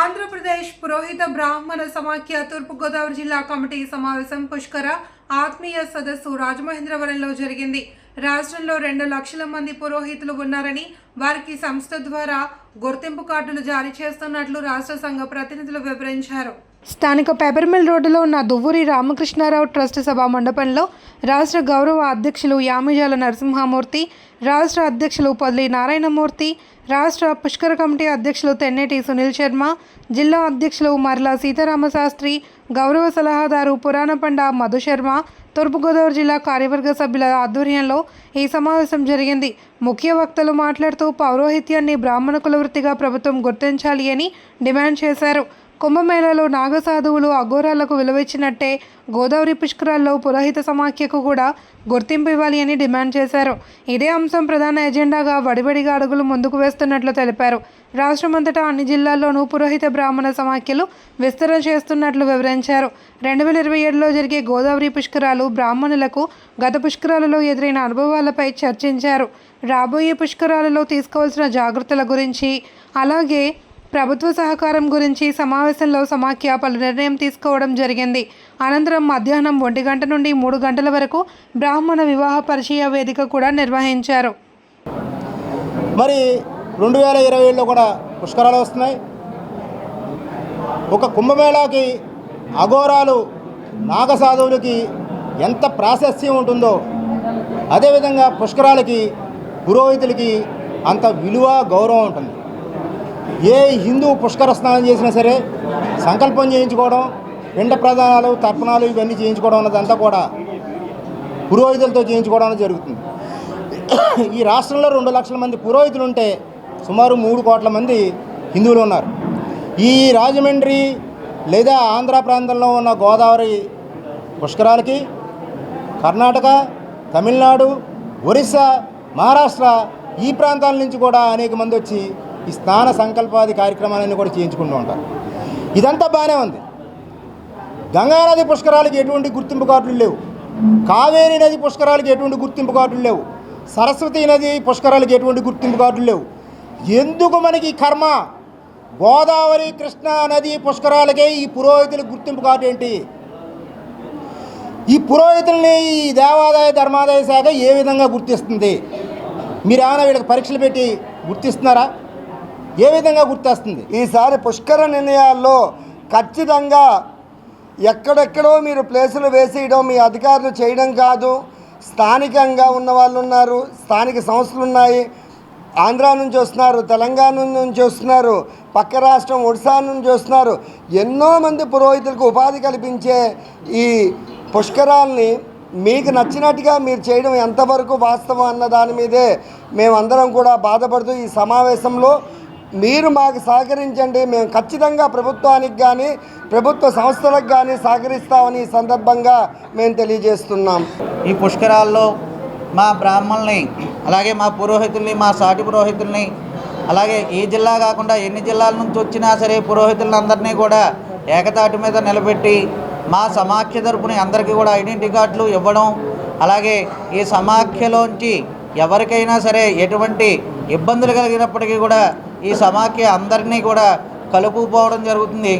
ఆంధ్రప్రదేశ్ పురోహిత బ్రాహ్మణ సమాఖ్య తూర్పుగోదావరి జిల్లా కమిటీ సమావేశం పుష్కర ఆత్మీయ సదస్సు రాజమహేంద్రవరంలో జరిగింది. రాష్ట్రంలో రెండు లక్షల మంది పురోహితులు ఉన్నారని వారికి సంస్థ ద్వారా గుర్తింపు కార్డులు జారీ చేస్తున్నట్లు రాష్ట్ర సంఘ ప్రతినిధులు వివరించారు. స్థానిక పేపర్మిల్ రోడ్డులో ఉన్న దువ్వూరి రామకృష్ణారావు ట్రస్ట్ సభా మండపంలో రాష్ట్ర గౌరవ అధ్యక్షులు యామిజాల నరసింహమూర్తి రాష్ట్ర అధ్యక్షులు పొల్లి నారాయణమూర్తి రాష్ట్ర పుష్కర కమిటీ అధ్యక్షులు తెన్నేటి సునీల్ శర్మ జిల్లా అధ్యక్షులు మర్ల సీతారామశాస్త్రి గౌరవ సలహాదారు పురాణపండ మధు శర్మ తూర్పుగోదావరి జిల్లా కార్యవర్గ సభ్యుల ఆధ్వర్యంలో ఈ సమావేశం జరిగింది. ముఖ్య వక్తలు మాట్లాడుతూ పౌరోహిత్యాన్ని బ్రాహ్మణ కుల వృత్తిగా ప్రభుత్వం గుర్తించాలి అని డిమాండ్ చేశారు. కుంభమేళలో నాగసాధువులు అఘోరాలకు విలువిచ్చినట్టే గోదావరి పుష్కరాల్లో పురోహిత సమాఖ్యకు కూడా గుర్తింపు ఇవ్వాలి అని డిమాండ్ చేశారు. ఇదే అంశం ప్రధాన ఎజెండాగా వడివడిగా అడుగులు ముందుకు వేస్తున్నట్లు తెలిపారు. రాష్ట్రమంతటా అన్ని జిల్లాల్లోనూ పురోహిత బ్రాహ్మణ సమాఖ్యలు విస్తరణ చేస్తున్నట్లు వివరించారు. రెండు వేల ఇరవై ఏడులో జరిగే గోదావరి పుష్కరాలు బ్రాహ్మణులకు గత పుష్కరాలలో ఎదురైన అనుభవాలపై చర్చించారు. రాబోయే పుష్కరాలలో తీసుకోవాల్సిన జాగ్రత్తల గురించి అలాగే ప్రభుత్వ సహకారం గురించి సమావేశంలో సమాఖ్య పలు నిర్ణయం తీసుకోవడం జరిగింది. అనంతరం మధ్యాహ్నం ఒంటి గంట నుండి మూడు గంటల వరకు బ్రాహ్మణ వివాహ పరిచయ వేదిక కూడా నిర్వహించారు. మరి రెండు వేల ఇరవై ఏడులో కూడా పుష్కరాలు వస్తున్నాయి. ఒక కుంభమేళాకి అఘోరాలు నాగసాధువులకి ఎంత ప్రాశస్త్యం ఉంటుందో అదేవిధంగా పుష్కరాలకి పురోహితులకి అంత విలువ గౌరవం ఉంటుంది. ఏ హిందూ పుష్కర స్నానం చేసినా సరే సంకల్పం చేయించుకోవడం పిండ ప్రదానాలు తర్పణాలు ఇవన్నీ చేయించుకోవడం అన్నదంతా కూడా పురోహితులతో చేయించుకోవడం అనేది జరుగుతుంది. ఈ రాష్ట్రంలో రెండు లక్షల మంది పురోహితులు ఉంటే సుమారు మూడు కోట్ల మంది హిందువులు ఉన్నారు. ఈ రాజమండ్రి లేదా ఆంధ్ర ప్రాంతంలో ఉన్న గోదావరి పుష్కరాలకి కర్ణాటక తమిళనాడు ఒరిస్సా మహారాష్ట్ర ఈ ప్రాంతాల నుంచి కూడా అనేక మంది వచ్చి ఈ స్నాన సంకల్పాది కార్యక్రమాలన్నీ కూడా చేయించుకుంటూ ఉంటారు. ఇదంతా బాగానే ఉంది. గంగానది పుష్కరాలకి ఎటువంటి గుర్తింపు కార్డులు లేవు. కావేరీ నది పుష్కరాలకి ఎటువంటి గుర్తింపు కార్డులు లేవు. సరస్వతి నది పుష్కరాలకి ఎటువంటి గుర్తింపు కార్డులు లేవు. ఎందుకు మనకి ఈ కర్మ? గోదావరి కృష్ణా నది పుష్కరాలకే ఈ పురోహితుల గుర్తింపు కార్డు ఏంటి? ఈ పురోహితుల్ని ఈ దేవాదాయ ధర్మాదాయ శాఖ ఏ విధంగా గుర్తిస్తుంది? మీరు ఏమైనా వీళ్ళకి పరీక్షలు పెట్టి గుర్తిస్తున్నారా? ఏ విధంగా గుర్తొస్తుంది? ఈసారి పుష్కర నిర్ణయాల్లో ఖచ్చితంగా ఎక్కడెక్కడో మీరు ప్లేసులు వేసేయడం మీ అధికారులు చేయడం కాదు. స్థానికంగా ఉన్న వాళ్ళు ఉన్నారు స్థానిక సంస్థలు ఉన్నాయి. ఆంధ్ర నుంచి వస్తున్నారు తెలంగాణ నుంచి వస్తున్నారు పక్క రాష్ట్రం ఒడిశా నుంచి వస్తున్నారు. ఎన్నో మంది పురోహితులకు ఉపాధి కల్పించే ఈ పుష్కరాల్ని మీకు నచ్చినట్టుగా మీరు చేయడం ఎంతవరకు వాస్తవం అన్న దాని మీదే మేమందరం కూడా బాధపడుతూ ఈ సమావేశంలో మీరు మాకు సహకరించండి మేము ఖచ్చితంగా ప్రభుత్వానికి కానీ ప్రభుత్వ సంస్థలకు కానీ సహకరిస్తామని ఈ సందర్భంగా మేము తెలియజేస్తున్నాం. ఈ పుష్కరాల్లో మా బ్రాహ్మణుల్ని అలాగే మా పురోహితుల్ని మా సాటి పురోహితుల్ని అలాగే ఈ జిల్లా కాకుండా ఎన్ని జిల్లాల నుంచి వచ్చినా సరే పురోహితులందరినీ కూడా ఏకతాటి మీద నిలబెట్టి మా సమాఖ్య తరపుని అందరికీ కూడా ఐడెంటిటీ కార్డులు ఇవ్వడం అలాగే ఈ సమాఖ్యలోంచి ఎవరికైనా సరే ఎటువంటి ఇబ్బందులు కలిగినప్పటికీ కూడా ఈ సమాఖ్య అందరినీ కూడా కలుపుకోవడం జరుగుతుంది.